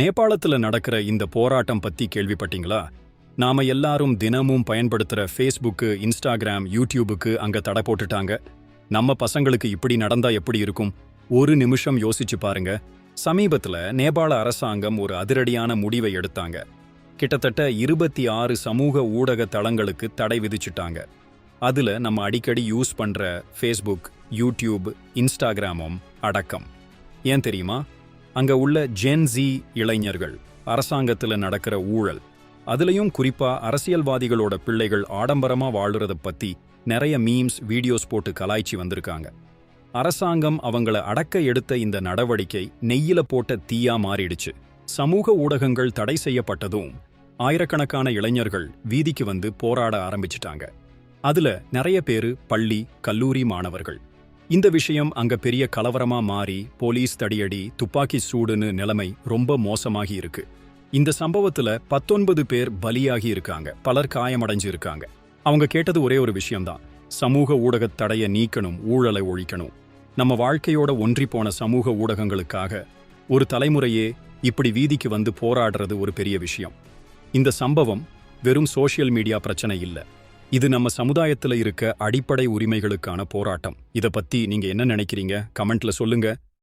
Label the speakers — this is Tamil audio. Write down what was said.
Speaker 1: நேபாளத்துல நடக்கிற இந்த போராட்டம் பத்தி கேள்விப்பட்டீங்களா? நாம எல்லாரும் தினமும் பயன்படுத்துற ஃபேஸ்புக்கு இன்ஸ்டாகிராம் யூடியூபுக்கு அங்க தடை போட்டுட்டாங்க. நம்ம பசங்களுக்கு இப்படி நடந்தா எப்படி இருக்கும்? ஒரு நிமிஷம் யோசிச்சு பாருங்க. சமீபத்துல நேபாள அரசாங்கம் ஒரு அதிரடியான முடிவை எடுத்தாங்க. கிட்டத்தட்ட இருபத்தி ஆறு சமூக ஊடக தளங்களுக்கு தடை விதிச்சிட்டாங்க. அதுல நம்ம அடிக்கடி யூஸ் பண்ற ஃபேஸ்புக் யூடியூப் இன்ஸ்டாகிராமும் அடக்கம். ஏன் தெரியுமா? அங்க உள்ள ஜென்ஸி இளைஞர்கள் அரசாங்கத்துல நடக்கிற ஊழல். அதுலயும் குறிப்பா அரசியல்வாதிகளோட பிள்ளைகள் ஆடம்பரமா வாழுறத பத்தி நிறைய மீம்ஸ் வீடியோஸ் போட்டு கலாய்ச்சி வந்திருக்காங்க. அரசாங்கம் அவங்கள அடக்க எடுத்த இந்த நடவடிக்கை நெய்யில போட்ட தீயா மாறிடுச்சு. சமூக ஊடகங்கள் தடை செய்யப்பட்டதும் ஆயிரக்கணக்கான இளைஞர்கள் வீதிக்கு வந்து போராட ஆரம்பிச்சிட்டாங்க. அதுல நிறைய பேரு பள்ளி கல்லூரி மாணவர்கள். இந்த விஷயம் அங்க பெரிய கலவரமா மாறி போலீஸ் தடியடி துப்பாக்கி சூடுன்னு நிலைமை ரொம்ப மோசமாகி இருக்கு. இந்த சம்பவத்துல பத்தொன்பது பேர் பலியாகி இருக்காங்க. பலர் காயமடைஞ்சு இருக்காங்க அவங்க கேட்டது ஒரே ஒரு விஷயம்தான். சமூக ஊடகத் தடையை நீக்கணும் ஊழலை ஒழிக்கணும். நம்ம வாழ்க்கையோட ஒன்றி போன சமூக ஊடகங்களுக்காக ஒரு தலைமுறையே இப்படி வீதிக்கு வந்து போராடுறது ஒரு பெரிய விஷயம். இந்த சம்பவம் வெறும் சோசியல் மீடியா பிரச்சனை இல்ல. இது நம்ம சமுதாயத்துல இருக்க அடிப்படை உரிமைகளுக்கான போராட்டம். இத பத்தி நீங்க என்ன நினைக்கிறீங்க? கமெண்ட்ல சொல்லுங்க.